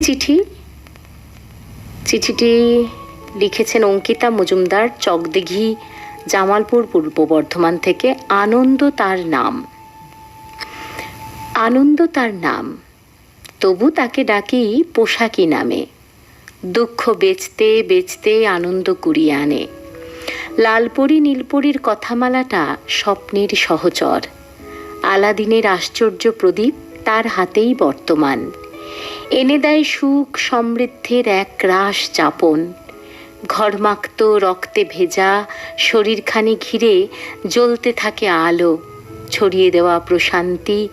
চিঠি? চিঠিটি লিখেছেন অঙ্কিতা মজুমদার, চকদিঘি, জামালপুর পূর্ব বর্ধমান থেকে আনন্দ তার নাম। আনন্দ তার নাম। তবু তাকে ডাকি পোশাকি নামে। দুঃখ বেচতে বেচতে আনন্দ কুড়িয়ে আনে। লালপরি নীলপরির কথামালাটা স্বপ্নের সহচর। আলাদিনের আশ্চর্য প্রদীপ তার হাতেই বর্তমান। এনে দেয় সুখ সমৃদ্ধির এক রাস চাপন ঘরমাক্ত রক্তে ভেজা শরীরখানি ঘিরে জ্বলতে থাকে আলো। ছড়িয়ে দেওয়া প্রশান্তি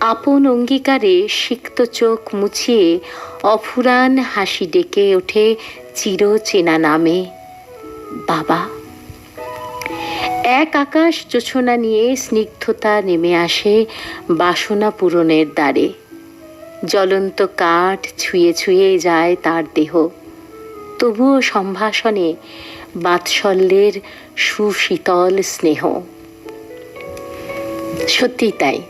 আপন অঙ্গীকারে সিক্ত চোখ মুছিয়ে অফুরান হাসি ডেকে ওঠে চির চেনা নামে। বাবা। এক আকাশ জোছনা নিয়ে স্নিগ্ধতা নেমে আসে বাসনা পূরণের দ্বারে। জ্বলন্ত কাঠ ছুঁয়ে ছুঁয়ে যায় তার দেহ। তবুও সম্ভাষণে বাৎসল্যের সুশীতল স্নেহ। সত্যি তাই।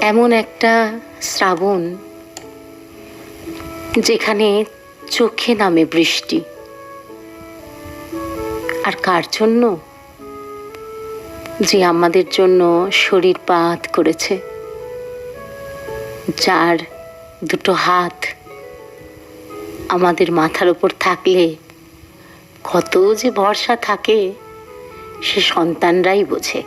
এমন একটা শ্রাবণ যেখানে চোখে নামে বৃষ্টি। আর কার জন্য? যে আমাদের জন্য শরীর পাত করেছে। যার দুটো হাত আমাদের মাথার উপর থাকলে কত যে ভরসা থাকে সে সন্তানরাই বোঝে।